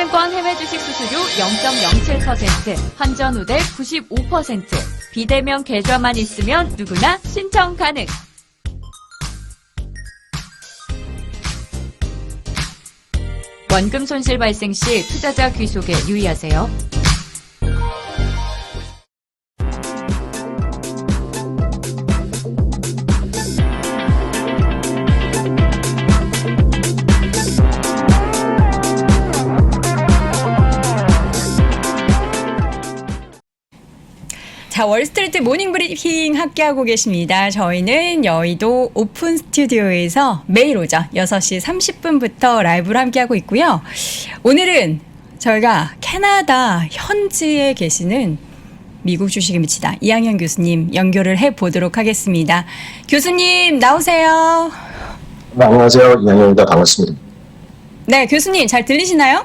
삼성증권 해외 주식 수수료 0.07%, 환전 후대 95%, 비대면 계좌만 있으면 누구나 신청 가능. 원금 손실 발생 시 투자자 귀속에 유의하세요. 자, 월스트리트 모닝 브리핑 함께하고 계십니다. 저희는 여의도 오픈 스튜디오에서 매일 오전 6시 30분부터 라이브를 함께하고 있고요. 오늘은 저희가 캐나다 현지에 계시는 미국 주식에 미치다 이양현 교수님 연결을 해 보도록 하겠습니다. 교수님 나오세요. 네, 안녕하세요. 이양현입니다. 반갑습니다. 네, 교수님 잘 들리시나요?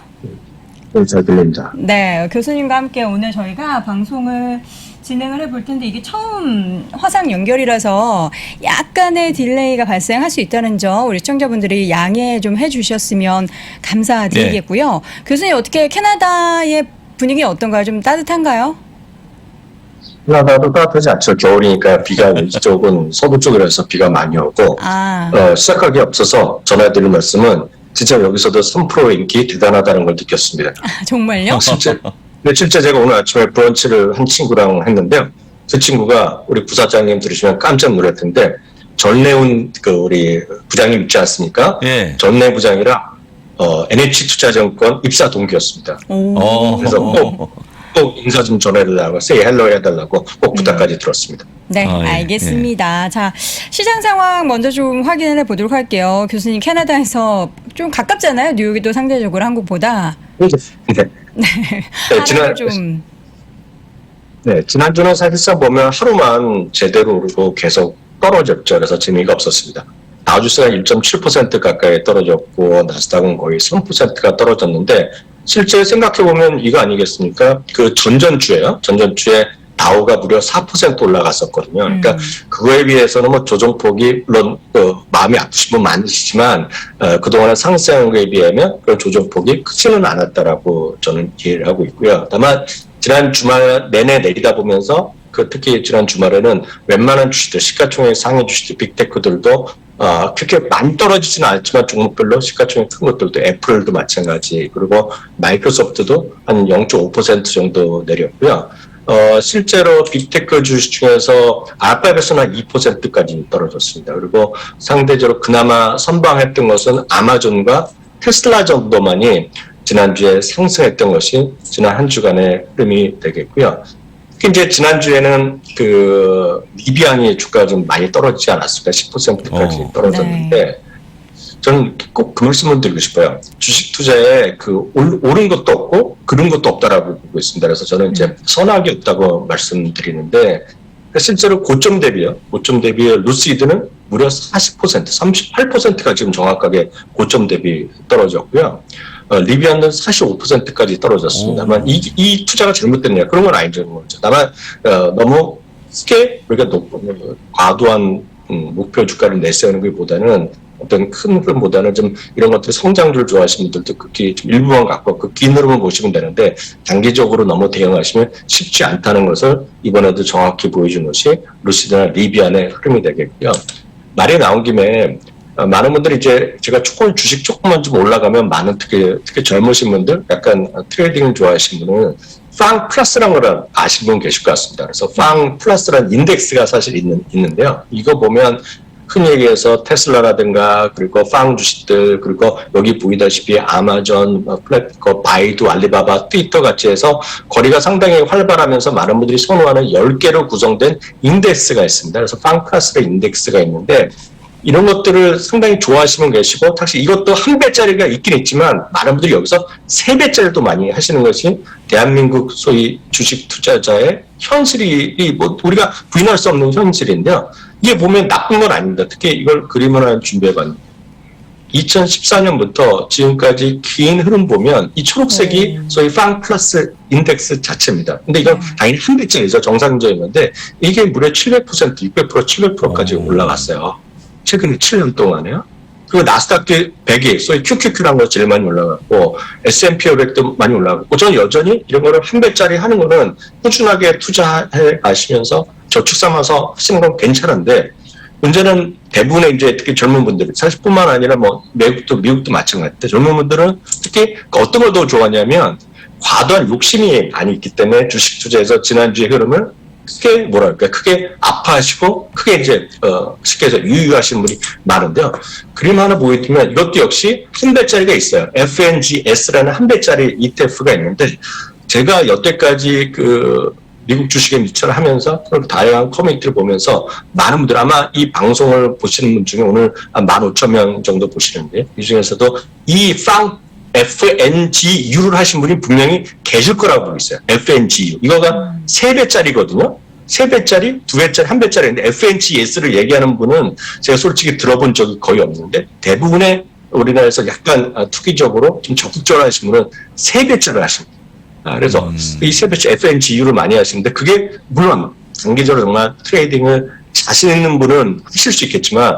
네, 잘 들립니다. 네, 교수님과 함께 오늘 저희가 방송을 진행을 해볼 텐데 이게 처음 화상 연결이라서 약간의 딜레이가 발생할 수 있다는 점 우리 시청자분들이 양해 좀 해주셨으면 감사드리겠고요. 교수님 어떻게 캐나다의 분위기 어떤가요? 좀 따뜻한가요? 캐나다도 따뜻하지 않죠. 겨울이니까 비가 이쪽은 서부 쪽이라서 비가 많이 오고 아, 어, 시작하기 앞서서 전해드릴 말씀은 진짜 여기서도 3% 인기 대단하다는 걸 느꼈습니다. 정말요? 실제, 네, 실제 제가 오늘 아침에 브런치를 한 친구랑 했는데요. 그 친구가 우리 부사장님 들으시면 깜짝 놀랄 텐데 전내훈 그 우리 부장님 있지 않습니까? 예. 전내 부장이랑 어, NH투자증권 입사 동기였습니다. 오. 어. 그래서 꼭, 꼭 인사 좀 전해달라고, say hello 해달라고 꼭 부탁까지 들었습니다. 네, 아, 예, 알겠습니다. 자, 시장 상황 먼저 좀 확인을 해보도록 할게요. 교수님 캐나다에서 좀 가깝잖아요. 뉴욕이 또 상대적으로 한국보다. 네. 네, 네, 지난, 좀 네, 지난주는 사실상 보면 하루만 제대로 오르고 계속 떨어졌죠. 그래서 재미가 없었습니다. 다우주스가 1.7% 가까이 떨어졌고, 나스닥은 거의 3%가 떨어졌는데, 실제 생각해 보면 이거 아니겠습니까? 그 전전주에요. 전전주에 다우가 무려 4% 올라갔었거든요. 그러니까 음. 그거에 비해서는 뭐 조정폭이 물론 그 마음이 아프신 분 많으시지만 어, 그동안의 상승한 거에 비하면 그 조정폭이 크지는 않았다라고 저는 이해를 하고 있고요. 다만 지난 주말 내내 내리다 보면서 그 특히 지난 주말에는 웬만한 주식들 시가총액 상위 주식들 빅테크들도 어, 그렇게 많이 떨어지지는 않지만 종목별로 시가총액 큰 것들도 애플도 마찬가지 그리고 마이크로소프트도 한 0.5% 정도 내렸고요. 어, 실제로 빅테크 주식 중에서 알파벳은 한 2%까지 떨어졌습니다. 그리고 상대적으로 그나마 선방했던 것은 아마존과 테슬라 정도만이 지난주에 상승했던 것이 지난 한 주간의 흐름이 되겠고요. 특히 이제 지난주에는 그 리비안이 주가가 좀 많이 떨어지지 않았을까 10%까지 어. 떨어졌는데 저는 꼭 그 말씀을 드리고 싶어요. 주식 투자에 그 올- 오른 것도 없고 그른 것도 없다라고 보고 있습니다. 그래서 저는 이제 선악이 없다고 말씀드리는데 실제로 고점 대비요. 고점 대비 루시드는 무려 40%, 38%가 지금 정확하게 고점 대비 떨어졌고요. 어, 리비안은 45%까지 떨어졌습니다만 이, 이 투자가 잘못됐냐 그런 건 아니죠. 다만 어, 너무 크게 우리가 높, 과도한 음, 목표 주가를 내세우는 것보다는 어떤 큰 흐름보다는 좀 이런 것들 성장주를 좋아하시는 분들도 극히 좀 일부만 갖고 그 긴 흐름을 보시면 되는데 단기적으로 너무 대응하시면 쉽지 않다는 것을 이번에도 정확히 보여준 것이 루시드나 리비안의 흐름이 되겠고요. 말이 나온 김에 어, 많은 분들이 이제 제가 조금 주식 조금만 좀 올라가면 많은 특히 특히 젊으신 분들 약간 트레이딩 좋아하시는 분은 팡 플러스라는 걸 아시는 분 계실 것 같습니다. 그래서 팡 플러스라는 인덱스가 사실 있는, 있는데요. 이거 보면 흔히 얘기해서 테슬라라든가 그리고 팡 주식들 그리고 여기 보이다시피 아마존, 어, 플랫, 그 바이두, 알리바바, 트위터 같이 해서 거리가 상당히 활발하면서 많은 분들이 선호하는 10개로 구성된 인덱스가 있습니다. 그래서 팡 플러스의 인덱스가 있는데 이런 것들을 상당히 좋아하시는 분 계시고 사실 이것도 한 배짜리가 있긴 있지만 많은 분들이 여기서 세 배짜리도 많이 하시는 것이 대한민국 소위 주식 투자자의 현실이 이뭐 우리가 부인할 수 없는 현실인데요. 이게 보면 나쁜 건 아닙니다. 특히 이걸 그림을 하나 준비해봤는데 2014년부터 지금까지 긴 흐름 보면 이 초록색이 소위 팡 플러스 인덱스 자체입니다. 근데 이건 당연히 한 배짜리죠. 정상적인 건데 이게 무려 700%, 600%, 700%까지 오. 올라갔어요. 최근에 7년 동안에요. 그리고 나스닥 100이 소위 QQQ라는 거 제일 많이 올라갔고 S&P 500도 많이 올라갔고 저는 여전히 이런 거를 한 배짜리 하는 거는 꾸준하게 투자해 가시면서 저축 삼아서 하시는 건 괜찮은데 문제는 대부분의 이제 특히 젊은 분들, 사실 뿐만 아니라 뭐 미국도 미국도 마찬가지인데 젊은 분들은 특히 어떤 걸 더 좋아하냐면 과도한 욕심이 많이 있기 때문에 주식 투자에서 지난주의 흐름을 크게 뭐랄까 크게 아파하시고 크게 이제 어 쉽게 해서 유유하시는 분이 많은데요. 그림 하나 보여드리면 이것도 역시 한 배짜리가 있어요. FNGS라는 한 배짜리 ETF가 있는데 제가 여태까지 그 미국 주식에 미처를 하면서 다양한 커뮤니티를 보면서 많은 분들 아마 이 방송을 보시는 분 중에 오늘 한 15,000명 정도 보시는데 이 중에서도 이 팡 FNGU를 하신 분이 분명히 계실 거라고 보고 있어요. FNGU. 이거가 세배짜리거든요 세배짜리두배짜리한배짜리인데 FNGS를 얘기하는 분은 제가 솔직히 들어본 적이 거의 없는데 대부분의 우리나라에서 약간 아, 투기적으로 좀 적극적으로 하신 분은 세배짜리를 하십니다. 아, 그래서 음. 이 세배짜 FNGU를 많이 하시는데 그게 물론 단기적으로 정말 트레이딩을 자신 있는 분은 하실 수 있겠지만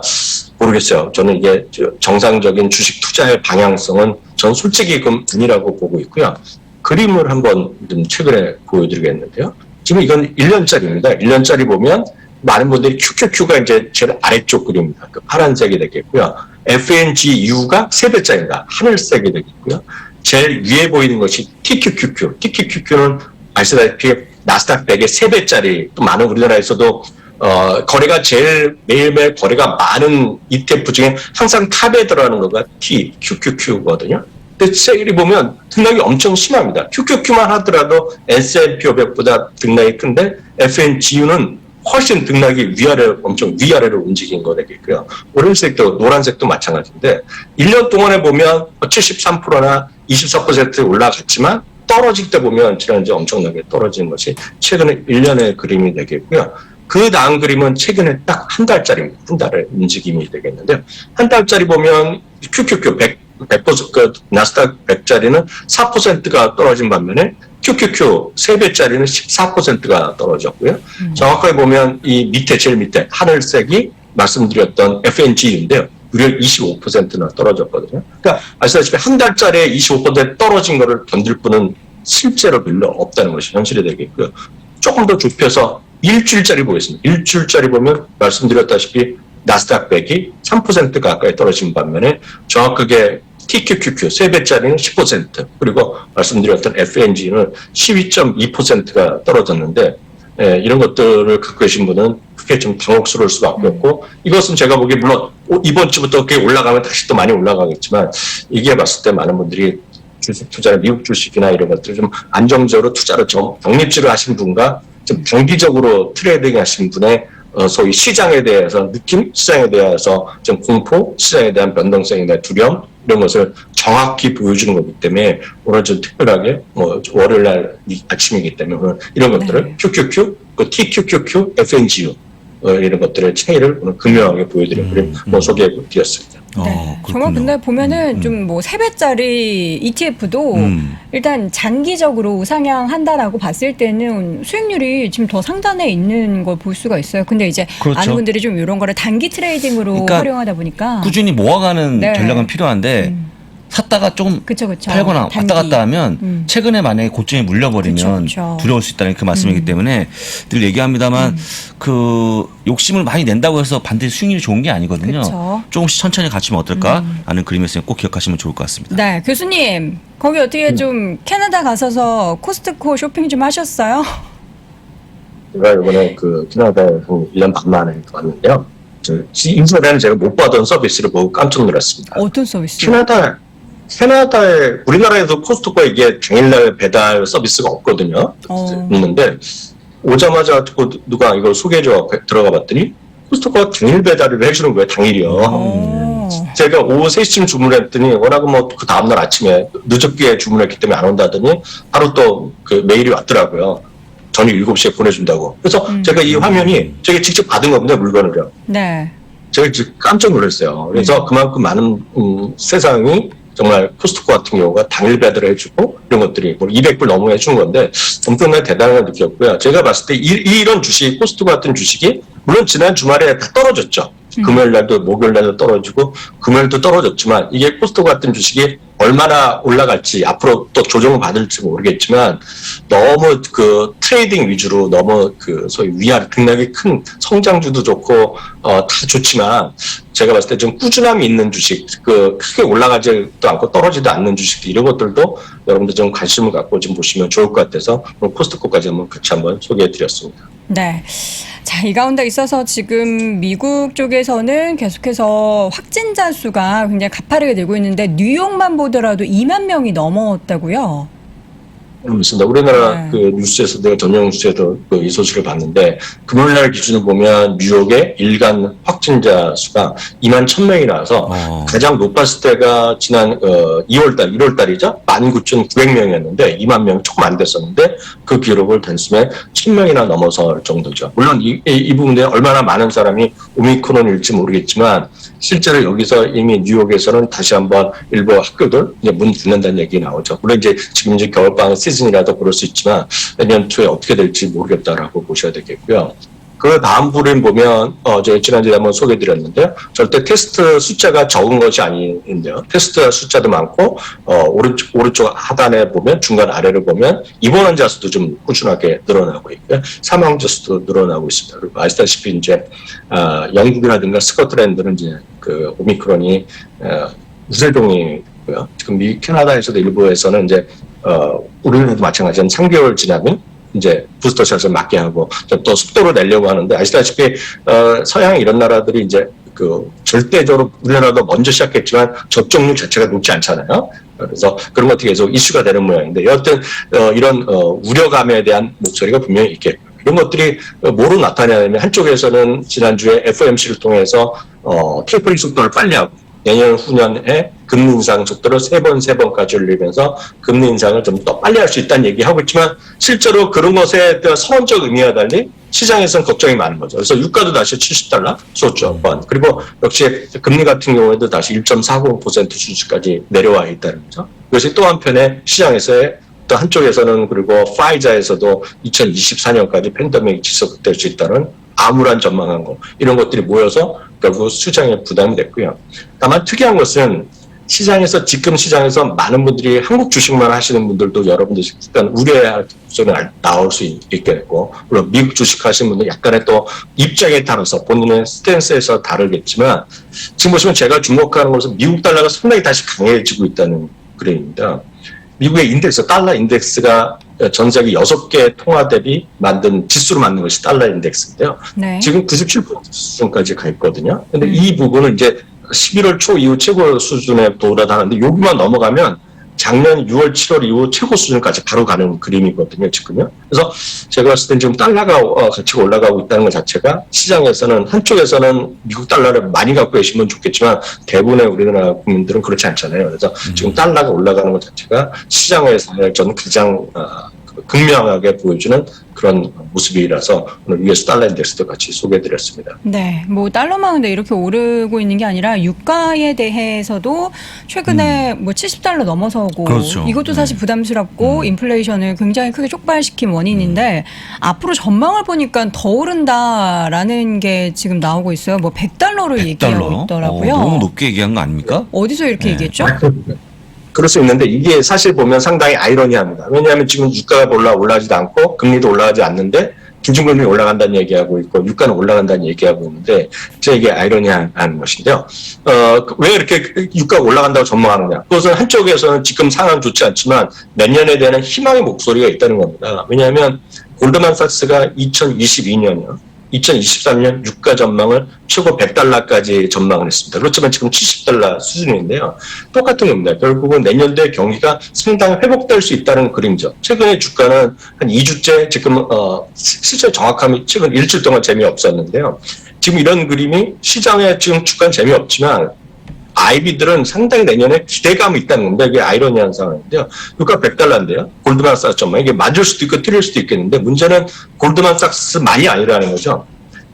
모르겠어요. 저는 이게 저 정상적인 주식 투자의 방향성은 전 솔직히 그건 아니라고 보고 있고요. 그림을 한번 좀 최근에 보여드리겠는데요. 지금 이건 1년짜리입니다. 1년짜리 보면 많은 분들이 QQQ가 이제 제일 아래쪽 그림입니다. 그 파란색이 되겠고요. FNGU가 세 배짜리입니다. 하늘색이 되겠고요. 제일 위에 보이는 것이 TQQQ. TQQQ는 아시다시피 나스닥 100의 세 배짜리 또 많은 우리나라에서도 어, 거래가 제일 매일매일 거래가 많은 ETF 중에 항상 탑에 들어가는 거가 T, QQQ거든요. 근데 세일이 보면 등락이 엄청 심합니다. QQQ만 하더라도 S&P 500보다 등락이 큰데 FNGU는 훨씬 등락이 위아래 엄청 위아래로 움직인 거 되겠고요. 오렌색도 노란색도 마찬가지인데 1년 동안에 보면 73%나 24% 올라갔지만 떨어질 때 보면 지난주에 엄청나게 떨어진 것이 최근에 1년의 그림이 되겠고요. 그 다음 그림은 최근에 딱 한 달짜리입니다. 한 달의 움직임이 되겠는데요. 한 달짜리 보면 QQQ 100, 100%, 그 나스닥 100짜리는 4%가 떨어진 반면에 QQQ 3배짜리는 14%가 떨어졌고요. 정확하게 보면 이 밑에 제일 밑에 하늘색이 말씀드렸던 FNG인데요. 무려 25%나 떨어졌거든요. 그러니까 아시다시피 한 달짜리에 25% 떨어진 거를 견딜 분은 실제로 별로 없다는 것이 현실이 되겠고요. 조금 더 좁혀서 일주일짜리 보겠습니다. 일주일짜리 보면 말씀드렸다시피 나스닥 100이 3% 가까이 떨어진 반면에 정확하게 TQQQ 3배짜리는 10% 그리고 말씀드렸던 FNG는 12.2%가 떨어졌는데 예, 이런 것들을 갖고 계신 분은 크게 좀 당혹스러울 수밖에 없고 이것은 제가 보기에 물론 오- 이번 주부터 꽤 올라가면 다시 또 많이 올라가겠지만 이게 봤을 때 많은 분들이 주식 투자나 미국 주식이나 이런 것들 좀 안정적으로 투자를 좀 독립지를 하신 분과 좀 단기적으로 트레이딩 하신 분의 어, 소위 시장에 대해서 느낌, 시장에 대해서 좀 공포, 시장에 대한 변동성에 대한 두려움 이런 것을 정확히 보여주는 거기 때문에 오늘 좀 특별하게 뭐 월요일 날 이- 아침이기 때문에 오늘 이런 것들을 네. QQQ, 그 TQQQ, FNGU 어, 이런 것들의 차이를 오늘 금명하게 보여드린 음, 그림 뭐 음. 소개해 드렸습니다. 어, 네. 정말 그렇군요. 근데 보면은 음, 음. 좀뭐 세배짜리 ETF도 음. 일단 장기적으로 우상향한다라고 봤을 때는 수익률이 지금 더 상단에 있는 걸 볼 수가 있어요. 근데 이제 그렇죠. 많은 분들이 좀 이런 거를 단기 트레이딩으로 그러니까 활용하다 보니까 꾸준히 모아가는 네. 전략은 필요한데 음. 샀다가 조금 그쵸 그쵸 팔거나 단기. 왔다 갔다 하면 음. 최근에 만약에 고점에 물려버리면 그쵸, 그쵸. 두려울 수 있다는 그 말씀이기 음. 때문에 늘 얘기합니다만 음. 그 욕심을 많이 낸다고 해서 반드시 수익률이 좋은 게 아니거든요. 그쵸. 조금씩 천천히 가시면 어떨까 음. 하는 그림이었으니 꼭 기억하시면 좋을 것 같습니다. 네 교수님 거기 어떻게 좀 캐나다 가셔서 코스트코 쇼핑 좀 하셨어요? 제가 이번에 그 캐나다에 한 1년 반 만에 왔는데요. 저 인터넷에는 제가 못 받은 서비스를 보고 깜짝 놀랐습니다. 어떤 서비스? 캐나다 캐나다에 우리나라에도 코스트코가 이게 당일날 배달 서비스가 없거든요. 어. 있는데 오자마자 그 누가 이걸 소개해줘 들어가 봤더니 코스트코가 당일 배달을 해주는 거예요. 당일이요. 어. 제가 오후 3시쯤 주문했더니 워낙 뭐그 다음날 아침에 늦게 주문했기 때문에 안 온다더니 바로 또 그 메일이 왔더라고요. 저녁 7시에 보내준다고. 그래서 음. 제가 이 화면이 제가 직접 받은 겁니다. 물건을요. 네. 제가 깜짝 놀랐어요. 그래서 그만큼 많은 음, 세상이 정말 코스트코 같은 경우가 당일 배달을 해주고 이런 것들이 뭐 200불 넘어 해준 건데 엄청나게 대단한 걸 느꼈고요. 제가 봤을 때 이, 이런 주식, 코스트코 같은 주식이 물론 지난 주말에 다 떨어졌죠. 금요일 날도 목요일 날도 떨어지고 금요일도 떨어졌지만 이게 코스트 같은 주식이 얼마나 올라갈지 앞으로 또 조정을 받을지 모르겠지만 너무 그 트레이딩 위주로 너무 그 소위 위아래 등락이 큰 성장주도 좋고 어 다 좋지만 제가 봤을 때 좀 꾸준함이 있는 주식 그 크게 올라가지도 않고 떨어지도 않는 주식들 이런 것들도 여러분들 좀 관심을 갖고 좀 보시면 좋을 것 같아서 코스트코까지 한번 같이 한번 소개해 드렸습니다. 네. 자, 이 가운데 있어서 지금 미국 쪽에서는 계속해서 확진자 수가 굉장히 가파르게 늘고 있는데 뉴욕만 보더라도 2만 명이 넘었다고요. 그렇습니다. 우리나라 네. 그 뉴스에서 내가 전용 뉴스에도 그이 소식을 봤는데 금요일 날 기준으로 보면 뉴욕의 일간 확 진자 수가 2만 1,000명이라서 어. 가장 높았을 때가 지난 어, 2월달, 1월달이죠. 19,900명이었는데 2만 명 조금 안 됐었는데 그 기록을 단숨에 1,000명이나 넘어설 정도죠. 물론 이, 이, 이 부분에 얼마나 많은 사람이 오미크론일지 모르겠지만 실제로 여기서 이미 뉴욕에서는 다시 한번 일부 학교들 이제 문 닫는다는 얘기 나오죠. 물론 이제 지금 이제 겨울방학 시즌이라도 그럴 수 있지만 내년 초에 어떻게 될지 모르겠다라고 보셔야 되겠고요. 그 다음 부분 보면 어 제가 지난주에 한번 소개드렸는데요. 절대 테스트 숫자가 적은 것이 아닌데요. 테스트 숫자도 많고 어 오른쪽 오른쪽 하단에 보면 중간 아래를 보면 입원 환자 수도 좀 꾸준하게 늘어나고 있고요. 사망자 수도 늘어나고 있습니다. 그리고 아시다시피 이제 아, 영국이라든가 스코틀랜드는 이제 그 오미크론이 어, 우세종이고요. 지금 미 캐나다에서도 일부에서는 이제 어 우리나라도 마찬가지로 3개월 지나면 이제 부스터샷을 맞게 하고 좀또 속도를 내려고 하는데 아시다시피 어, 서양 이런 나라들이 이제 그 절대적으로 우리나라도 먼저 시작했지만 접종률 자체가 높지 않잖아요. 그래서 그런 것들이 계속 이슈가 되는 모양인데 여하튼 어, 이런 어, 우려감에 대한 목소리가 분명히 있겠고 이런 것들이 어, 뭐로 나타나냐면 한쪽에서는 지난주에 FOMC를 통해서 어, 테이퍼링 속도를 빨리 하고 내년 후년에 금리 인상 속도를 세 번, 세 번까지 올리면서 금리 인상을 좀 더 빨리 할 수 있다는 얘기하고 있지만 실제로 그런 것에 대한 선언적 의미와 달리 시장에서는 걱정이 많은 거죠. 그래서 유가도 다시 70달러 쏟죠. 번. 그리고 역시 금리 같은 경우에도 다시 1.40% 수준까지 내려와 있다는 거죠. 이것이 또 한편에 시장에서의 또 한쪽에서는 그리고 파이자에서도 2024년까지 팬데믹이 지속될 수 있다는 암울한 전망한 거 이런 것들이 모여서 결국 수장에 부담이 됐고요. 다만 특이한 것은 시장에서 지금 시장에서 많은 분들이 한국 주식만 하시는 분들도 여러분들 약간 우려의 소리 나올 수 있게 됐고 물론 미국 주식 하시는 분들 약간의 또 입장에 따라서 본인의 스탠스에서 다르겠지만 지금 보시면 제가 주목하는 것은 미국 달러가 상당히 다시 강해지고 있다는 그림입니다. 미국의 인덱스, 달러 인덱스가 전 세계 6개 통화 대비 만든 지수로 만든 것이 달러 인덱스인데요. 네. 지금 97% 수준까지 가 있거든요. 근데 음. 이 부분은 이제 11월 초 이후 최고 수준에 도달하는데 여기만 넘어가면 작년 6월, 7월 이후 최고 수준까지 바로 가는 그림이거든요, 지금요. 그래서 제가 봤을 땐 지금 달러가 어, 가치가 올라가고 있다는 것 자체가 시장에서는 한쪽에서는 미국 달러를 많이 갖고 계시면 좋겠지만 대부분의 우리나라 국민들은 그렇지 않잖아요. 그래서 지금 달러가 올라가는 것 자체가 시장에서 저는 가장 어, 극명하게 보여주는 그런 모습이라서 오늘 US 달러 인덱스도 같이 소개해드렸습니다. 네, 뭐 달러만 근데 이렇게 오르고 있는 게 아니라 유가에 대해서도 최근에 뭐 70달러 넘어서고 그렇죠. 이것도 사실 네. 부담스럽고 음. 인플레이션을 굉장히 크게 촉발시킨 원인인데 앞으로 전망을 보니까 더 오른다라는 게 지금 나오고 있어요. 뭐 100달러를 얘기하고 100달러? 있더라고요. 어, 너무 높게 얘기한 거 아닙니까? 어디서 이렇게 네. 얘기했죠? 그럴 수 있는데 이게 사실 보면 상당히 아이러니합니다. 왜냐하면 지금 유가가 올라 올라가지도 않고 금리도 올라가지 않는데 기준금리 올라간다는 얘기하고 있고 유가는 올라간다는 얘기하고 있는데 진짜 이게 아이러니한 것인데요. 어, 왜 이렇게 유가가 올라간다고 전망하느냐? 그것은 한쪽에서는 지금 상황 좋지 않지만 내년에 대한 희망의 목소리가 있다는 겁니다. 왜냐하면 골드만삭스가 2022년이요. 2023년 유가 전망을 최고 100달러까지 전망을 했습니다. 그렇지만 지금 70달러 수준인데요. 똑같은 겁니다. 결국은 내년도에 경기가 상당히 회복될 수 있다는 그림이죠. 최근에 주가는 한 2주째 지금 어 시- 실제 정확하면 최근 일주일 동안 재미없었는데요. 지금 이런 그림이 시장에 지금 주가는 재미없지만 아이비들은 상당히 내년에 기대감이 있다는 겁니다. 이게 아이러니한 상황인데요. 유가 100달러인데요. 골드만삭스 전망. 이게 맞을 수도 있고 틀릴 수도 있겠는데 문제는 골드만삭스만이 아니라는 거죠.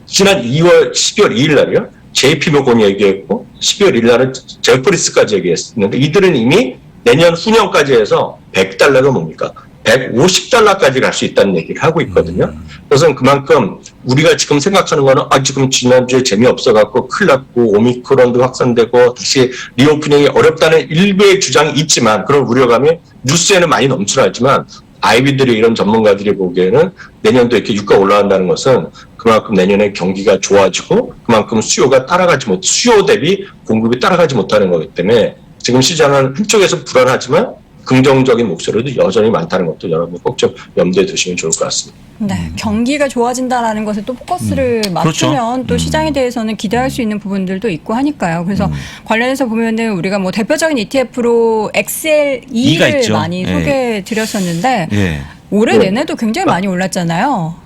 지난 2월, 12월 2일 날이요. JP 모건이 얘기했고 12월 1일 날은 제프리스까지 얘기했는데 이들은 이미 내년 후년까지 해서 100달러가 뭡니까? 150달러까지 갈 수 있다는 얘기를 하고 있거든요. 그래서 그만큼 우리가 지금 생각하는 거는 아 지금 지난주에 재미없어 갖고 큰일 났고 오미크론도 확산되고 다시 리오프닝이 어렵다는 일부의 주장이 있지만 그런 우려감이 뉴스에는 많이 넘쳐나지만 아이비들이 이런 전문가들이 보기에는 내년도 이렇게 유가 올라간다는 것은 그만큼 내년에 경기가 좋아지고 그만큼 수요가 따라가지 못 수요 대비 공급이 따라가지 못하는 거기 때문에 지금 시장은 한쪽에서 불안하지만 긍정적인 목소리도 여전히 많다는 것도 여러분 꼭 좀 염두에 두시면 좋을 것 같습니다. 네, 경기가 좋아진다라는 것에 또 포커스를 그렇죠. 맞추면 또 음. 시장에 대해서는 기대할 수 있는 부분들도 있고 하니까요. 그래서 관련해서 보면은 우리가 뭐 대표적인 ETF로 XLE를. 많이 예. 소개해 드렸었는데 예. 올해 네. 내내도 굉장히 많이 올랐잖아요.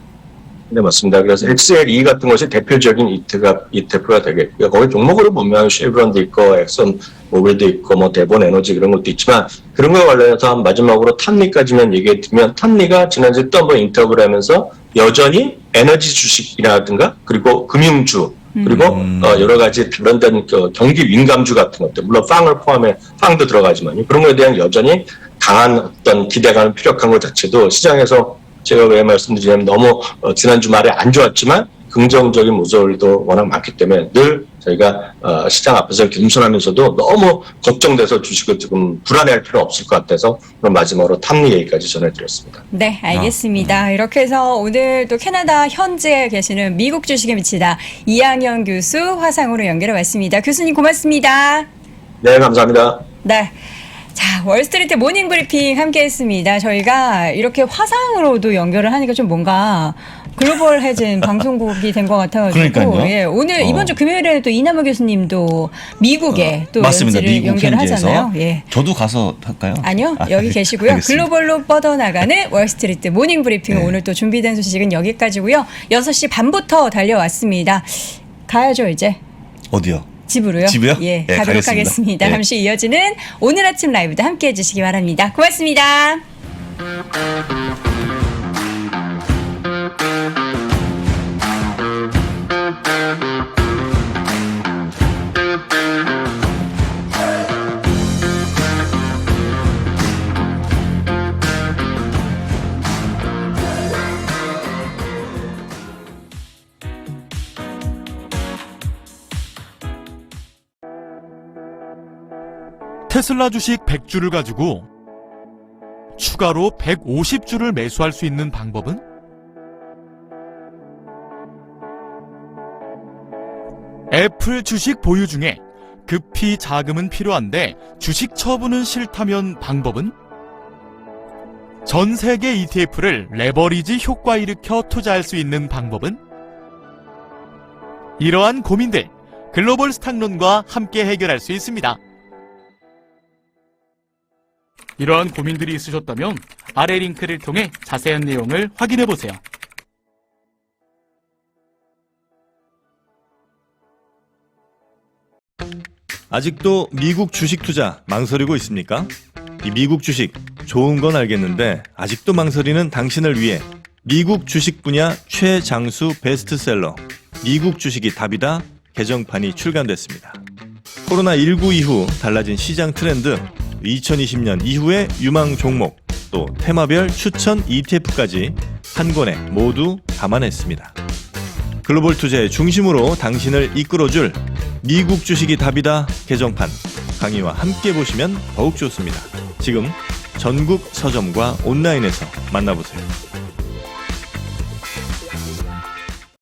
네, 맞습니다. 그래서 XLE 같은 것이 대표적인 ETF가, ETF가 되겠고요. 거기 종목으로 보면 쉐브론도 있고, 엑선 모빌도 있고, 뭐, 대본 에너지 그런 것도 있지만, 그런 거에 관련해서 한 마지막으로 탄리까지만 얘기해 드리면, 탄리가 지난주에 또 한번 인터뷰를 하면서 여전히 에너지 주식이라든가, 그리고 금융주, 그리고 음. 어, 여러 가지 다른 데는 그 경기 민감주 같은 것들, 물론 빵을 포함해 빵도 들어가지만 그런 거에 대한 여전히 강한 어떤 기대감을 피력한 것 자체도 시장에서 제가 왜 말씀드리냐면 너무 어, 지난 주말에 안 좋았지만 긍정적인 모습도 워낙 많기 때문에 늘 저희가 어, 시장 앞에서 겸손하면서도 너무 걱정돼서 주식을 지금 불안해할 필요는 없을 것 같아서 그럼 마지막으로 탐리 얘기까지 전해드렸습니다. 네, 알겠습니다. 이렇게 해서 오늘 또 캐나다 현지에 계시는 미국 주식에 미치다 이양현 교수 화상으로 연결해 봤습니다. 교수님 고맙습니다. 네, 감사합니다. 네. 자, 월스트리트 모닝 브리핑 함께 했습니다. 저희가 이렇게 화상으로도 연결을 하니까 좀 뭔가 글로벌해진 방송국이 된 것 같아가지고. 그러니까요. 예, 오늘 어. 이번 주 금요일에 또 이남호 교수님도 미국에 또 맞습니다. 미국 연결을 현지에서 하잖아요. 예. 저도 가서 할까요? 아니요, 아, 여기 네. 계시고요. 알겠습니다. 글로벌로 뻗어나가는 월스트리트 모닝 브리핑 네. 오늘 또 준비된 소식은 여기까지고요. 6시 반부터 달려왔습니다. 가야죠, 이제. 어디요? 집으로요? 집이요? 예, 네, 가도록 가겠습니다. 하겠습니다. 네. 잠시 이어지는 오늘 아침 라이브도 함께 해주시기 바랍니다. 고맙습니다. 테슬라 주식 100주를 가지고 추가로 150주를 매수할 수 있는 방법은? 애플 주식 보유 중에 급히 자금은 필요한데 주식 처분은 싫다면 방법은? 전 세계 ETF를 레버리지 효과 일으켜 투자할 수 있는 방법은? 이러한 고민들 글로벌 스탁론과 함께 해결할 수 있습니다. 이러한 고민들이 있으셨다면 아래 링크를 통해 자세한 내용을 확인해 보세요. 아직도 미국 주식 투자 망설이고 있습니까? 이 미국 주식 좋은 건 알겠는데 아직도 망설이는 당신을 위해 미국 주식 분야 최장수 베스트셀러 미국 주식이 답이다 개정판이 출간됐습니다. 코로나19 이후 달라진 시장 트렌드, 2020년 이후의 유망 종목, 또 테마별 추천 ETF까지 한 권에 모두 담아냈습니다. 글로벌 투자의 중심으로 당신을 이끌어줄 미국 주식이 답이다 개정판 강의와 함께 보시면 더욱 좋습니다. 지금 전국 서점과 온라인에서 만나보세요.